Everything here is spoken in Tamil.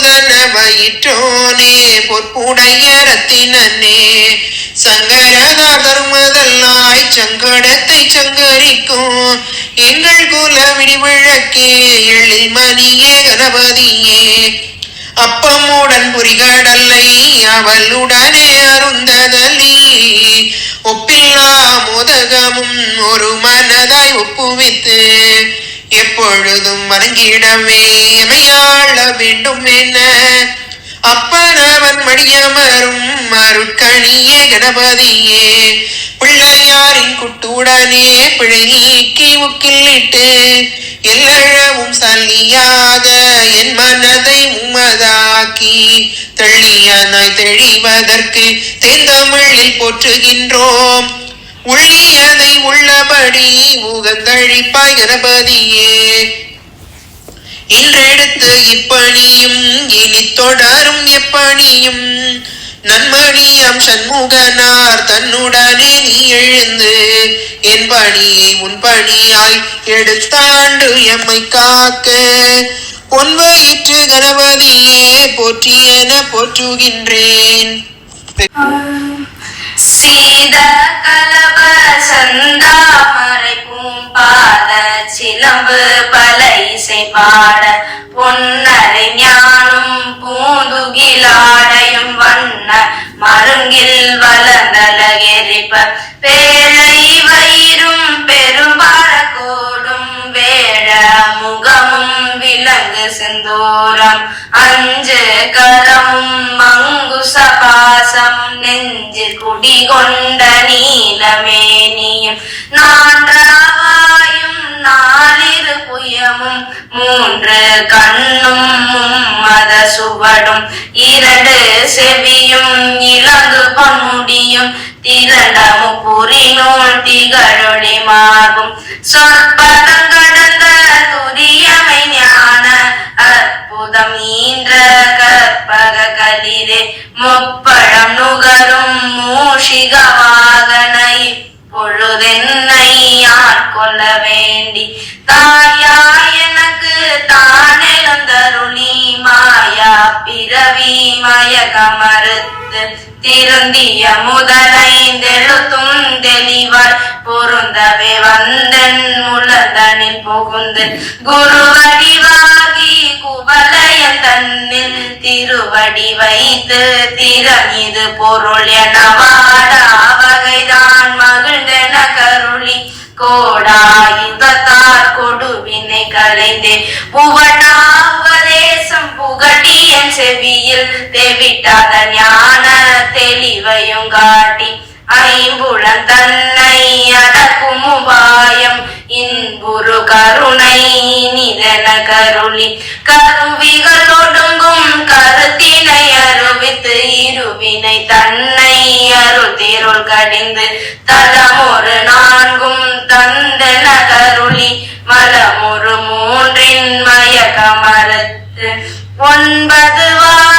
பூதன வயிற்றோனே பொற்புடைய ரத்தினே சங்கரகா தர்மதல்லாய் சங்கடத்தை சங்கரிக்கும் எங்கள் குல விடிவிழக்கே எழில் மணியே கணபதியே அப்பமுடன் புரிகடல்லை அவளுடனே அருந்ததலி. ஒப்பில்லா மோதகமும் ஒரு மனதாய் ஒப்புவித்து எப்பொழுதும் வணங்கிடவே எமையாள வேண்டும் என அப்பனவன் மடியமரும் அருட்கணியே கணபதியே. பிள்ளையாரின் குட்டுடனே பிழை நீக்கி உக்கில்லிட்டு எல்லழவும் சல்லியாக என் மனதை உமதாக்கி தெள்ளியனாய் தெளிவதற்கு தென்தமிழில் போற்றுகின்றோம். உள்ளியதை உள்ளபடி உகந்தழிப்பாய் கணபதியே இன்றெடுத்து இப்பணியும் இனி தொடரும் எப்பணியும். நன்மணியம் சண்முகனார் தன்னுடனே நீ எழுந்து என் பணியை உன் பணியாய் எடுத்தாண்டு எம்மை காக்க. பொன்வயிற்று கணபதியே போற்றி என போற்றுகின்றேன். சீத கலப சந்தா சிலம்பு பல இசை பாட பொன்னரை ஞானும் பூந்துகிலாடையும் வண்ண மருங்கில் வளர்ந்தலகெரிப்ப பேழை வயிறும் பெரும்பால கோடும் வேழ முகமும் விலங்கு செந்தூரம் அஞ்சு கரமும் மங்கு சபாசம் நெஞ்சு குடிகொண்ட நீலமேனியும். நான்காவாயும் நாலிரு புயமும் மூன்று கண்ணும் மத சுவடும். இரண்டு செவியும் இலங்கு பொன்முடியும் திரண்ட முப்புரி நூல் திகழொளி மார்பும் சொற்பதம் கடந்த துரியமை ஞான அற்புதம் ஈன்ற கற்பக கலிரே முப்பழம் தாயா எனக்கு தானெழுந்தருளி மாயா பிறவி மயகமறுத்து திருந்திய முதலைந்தெழுத்தும் தெளிவாய் பொருந்தவே வந்தன் முழந்தனில் புகுந்து குருவடிவாகி குவலயன் தன்னில் திருவடி வைத்து திறமிது பொருள் என வாடா வகைதான் புவனாவதேசம் புகட்டிய செவியில் தெவிட்டாத ஞான தெளிவையும் காட்டி ஐம்புலன் தன்னை அடக்கும் உபாயம் இன்புரு கருணை நிதன கருளி. கருவிகள் ஒடுங்கும் கருத்தினை அருவித்து இருவினை தன்னை அருள் அருத்திருள் கடிந்து தலமொரு நான்கும் தந்தன கருளி மலமொரு மூ ஒன்றின் மய கமலத்து ஒன்பது வார